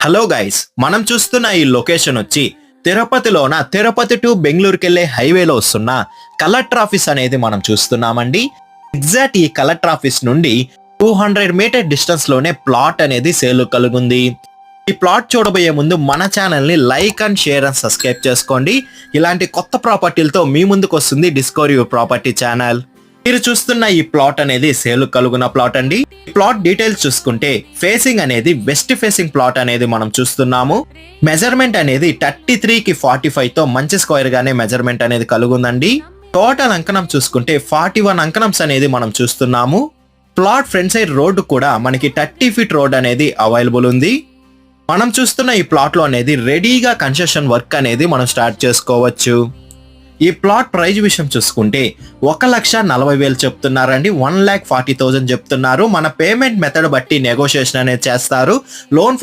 Hello guys మనం చూస్తున్న ఈ లొకేషన్ వచ్చి తిరుపతిలోన తిరుపతి టు బెంగళూరుకి వెళ్ళే హైవేలో వస్తున్న కలెక్టర్ ఆఫీస్ అనేది మనం చూస్తున్నామండి. ఎగ్జాక్ట్ ఈ కలెక్టర్ ఆఫీస్ నుండి టూ హండ్రెడ్ మీటర్ డిస్టెన్స్లోనే ప్లాట్ అనేది సేల్ కలుగుంది. ఈ ప్లాట్ చూడబోయే ముందు మన ఛానల్ని like and share and subscribe చేసుకోండి. ఇలాంటి కొత్త ప్రాపర్టీలతో మీ ముందుకు వస్తుంది డిస్కవరీ ప్రాపర్టీ ఛానల్. మీరు చూస్తున్న ఈ ప్లాట్ అనేది సేల్ కలుగున ప్లాట్ అండి. ప్లాట్ డీటెయిల్స్ చూసుకుంటే ఫేసింగ్ అనేది వెస్ట్ ఫేసింగ్ ప్లాట్ అనేది మనం చూస్తున్నాము. మెజర్మెంట్ అనేది థర్టీ త్రీ కి ఫార్టీ ఫైవ్తో మంచి స్క్వేర్ గానే మెజర్మెంట్ అనేది కలుగుందండి. టోటల్ అంకణం చూసుకుంటే ఫార్టీ వన్ అంకణంస్ అనేది మనం చూస్తున్నాము. ప్లాట్ ఫ్రంట్ సైడ్ రోడ్డు కూడా మనకి థర్టీ ఫీట్ రోడ్ అనేది అవైలబుల్ ఉంది. మనం చూస్తున్న ఈ ప్లాట్లో అనేది రెడీగా కన్స్ట్రక్షన్ వర్క్ అనేది మనం స్టార్ట్ చేసుకోవచ్చు. ఈ ప్లాట్ ప్రైజ్ విషయం చూసుకుంటే ఒక లక్ష నలభై వేలు చెప్తున్నారండి. వన్ ల్యాక్ ఫార్టీ థౌసండ్ చెప్తున్నారు. మన పేమెంట్ మెథడ్ బట్టి నెగోషియేషన్ అనేది చేస్తారు. లోన్